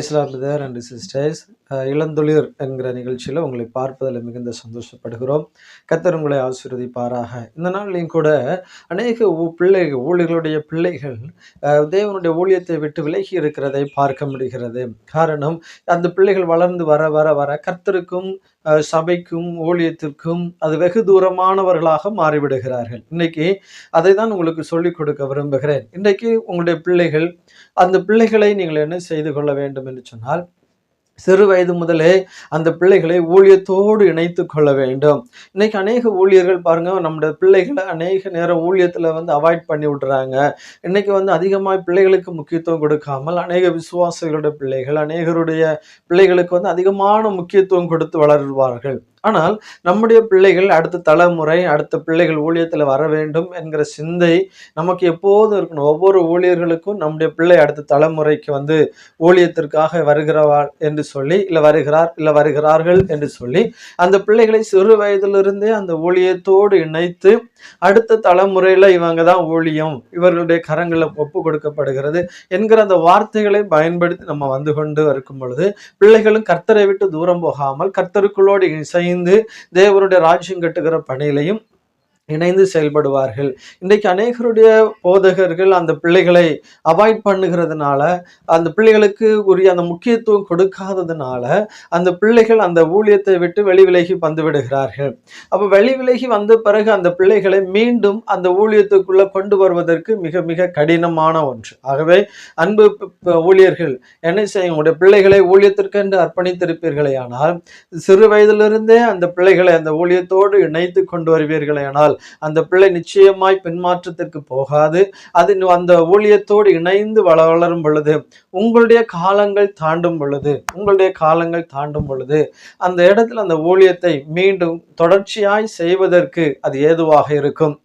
Brother and sisters இளந்தொழிர் என்கிற நிகழ்ச்சியில் உங்களை பார்ப்பதில் மிகுந்த சந்தோஷப்படுகிறோம். கத்தர் உங்களை ஆசீர்வதிப்பாராக. இந்த நாள்லையும் கூட அநேக ஊ- பிள்ளைகள் ஊழியர்களுடைய பிள்ளைகள் தேவனுடைய ஊழியத்தை விட்டு விலகி இருக்கிறதை பார்க்க முடிகிறது. காரணம் அந்த பிள்ளைகள் வளர்ந்து வர வர வர கர்த்தருக்கும் சபைக்கும் ஊழியத்திற்கும் அது வெகு தூரமானவர்களாக மாறிவிடுகிறார்கள். இன்னைக்கு அதை தான் உங்களுக்கு சொல்லிக் கொடுக்க விரும்புகிறேன். இன்றைக்கு உங்களுடைய பிள்ளைகள் அந்த பிள்ளைகளை நீங்கள் என்ன செய்து கொள்ள வேண்டும் என்று சொன்னால் சிறு வயது முதலே அந்த பிள்ளைகளை ஊழியத்தோடு இணைத்து கொள்ள வேண்டும். இன்னைக்கு அநேக ஊழியர்கள் பாருங்க நம்முடைய பிள்ளைகளை அநேக நேரம் ஊழியத்தில் வந்து அவாய்ட் பண்ணி விடுறாங்க. இன்னைக்கு வந்து அதிகமாக பிள்ளைகளுக்கு முக்கியத்துவம் கொடுக்காமல் அநேக விசுவாசிகளுடைய பிள்ளைகள் அநேகருடைய பிள்ளைகளுக்கு வந்து அதிகமான முக்கியத்துவம் கொடுத்து வளருவார்கள். ஆனால் நம்முடைய பிள்ளைகள் அடுத்த தலைமுறை அடுத்த பிள்ளைகள் ஊழியத்தில் வர வேண்டும் என்கிற சிந்தை நமக்கு எப்போதும் இருக்கணும். ஒவ்வொரு ஊழியர்களுக்கும் நம்முடைய பிள்ளை அடுத்த தலைமுறைக்கு வந்து ஊழியத்திற்காக வருகிறவாள் என்று சொல்லி இல்லை வருகிறார் இல்லை வருகிறார்கள் என்று சொல்லி அந்த பிள்ளைகளை சிறு வயதிலிருந்தே அந்த ஊழியத்தோடு இணைத்து அடுத்த தலைமுறையில் இவங்க தான் ஊழியம் இவர்களுடைய கரங்களில் ஒப்பு கொடுக்கப்படுகிறது என்கிற அந்த வார்த்தைகளை பயன்படுத்தி நம்ம வந்து கொண்டு இருக்கும் பொழுது பிள்ளைகளும் கர்த்தரை விட்டு தூரம் போகாமல் கர்த்தருக்குள்ளோடு இணைந்து தேவருடைய ராஜ்யம் கட்டுகிற பணியிலையும் இணைந்து செயல்படுவார்கள். இன்றைக்கு அநேகருடைய போதகர்கள் அந்த பிள்ளைகளை அவாய்ட் பண்ணுகிறதுனால அந்த பிள்ளைகளுக்கு உரிய அந்த முக்கியத்துவம் கொடுக்காததுனால அந்த பிள்ளைகள் அந்த ஊழியத்தை விட்டு வெளி விலகி வந்து விடுகிறார்கள் அப்போ வெளி விலகி வந்த பிறகு அந்த பிள்ளைகளை மீண்டும் அந்த ஊழியத்துக்குள்ள கொண்டு வருவதற்கு மிக மிக கடினமான ஒன்று. ஆகவே அன்பு ஊழியர்கள் என்ன செய்ய உங்களுடைய பிள்ளைகளை ஊழியத்திற்கென்று அர்ப்பணித்திருப்பீர்களே ஆனால் சிறு வயதிலிருந்தே அந்த பிள்ளைகளை அந்த ஊழியத்தோடு இணைத்து கொண்டு வருவீர்களே ஆனால் அந்த பிள்ளை நிச்சயமாய் பின்மாற்றத்திற்கு போகாது. அது அந்த ஊழியத்தோடு இணைந்து வள வளரும் பொழுது உங்களுடைய காலங்கள் தாண்டும் பொழுது உங்களுடைய காலங்கள் தாண்டும் பொழுது அந்த இடத்துல அந்த ஊழியத்தை மீண்டும் தொடர்ச்சியாய் செய்வதற்கு அது ஏதுவாக இருக்கும்.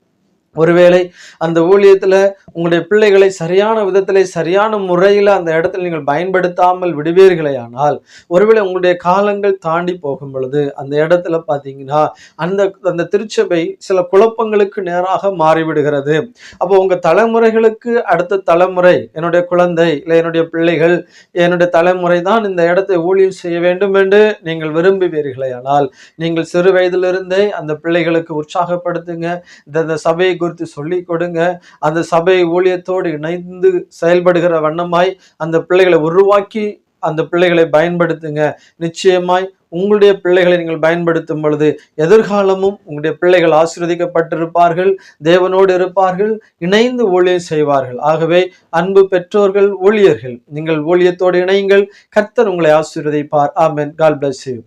ஒருவேளை அந்த ஊழியத்துல உங்களுடைய பிள்ளைகளை சரியான விதத்தில் சரியான முறையில் அந்த இடத்துல நீங்கள் பயன்படுத்தாமல் விடுவீர்களேயானால் ஒருவேளை உங்களுடைய காலங்கள் தாண்டி போகும் பொழுது அந்த இடத்துல பார்த்தீங்கன்னா அந்த அந்த திருச்சபை சில குழப்பங்களுக்கு நேராக மாறிவிடுகிறது. அப்போ உங்க தலைமுறைகளுக்கு அடுத்த தலைமுறை என்னுடைய குழந்தை இல்லை என்னுடைய பிள்ளைகள் என்னுடைய தலைமுறை தான் இந்த இடத்தை ஊழியம் செய்ய வேண்டும் என்று நீங்கள் விரும்புவீர்களேயானால் நீங்கள் சிறு வயதிலிருந்தே அந்த பிள்ளைகளுக்கு உற்சாகப்படுத்துங்க இந்த இந்த சபையை குறித்து சொல்லிக் கொடுங்க. அந்த சபை ஊழியத்தோடு இணைந்து செயல்படுகிற வண்ணமாய் அந்த பிள்ளைகளை உருவாக்கி அந்த பிள்ளைகளை பயன்படுத்துங்க. நிச்சயமாய் உங்களுடைய பிள்ளைகளை நீங்கள் பயன்படுத்தும் பொழுது எதிர்காலமும் உங்களுடைய பிள்ளைகள் ஆசீர்வதிக்கப்பட்டிருப்பார்கள் தேவனோடு இருப்பார்கள் இணைந்து ஊழியம் செய்வார்கள். ஆகவே அன்பு பெற்றோர்கள் ஊழியர்கள் நீங்கள் ஊழியத்தோடு இணையுங்கள். கர்த்தர் உங்களை ஆசீர்வதிப்பார். ஆமென். God bless you.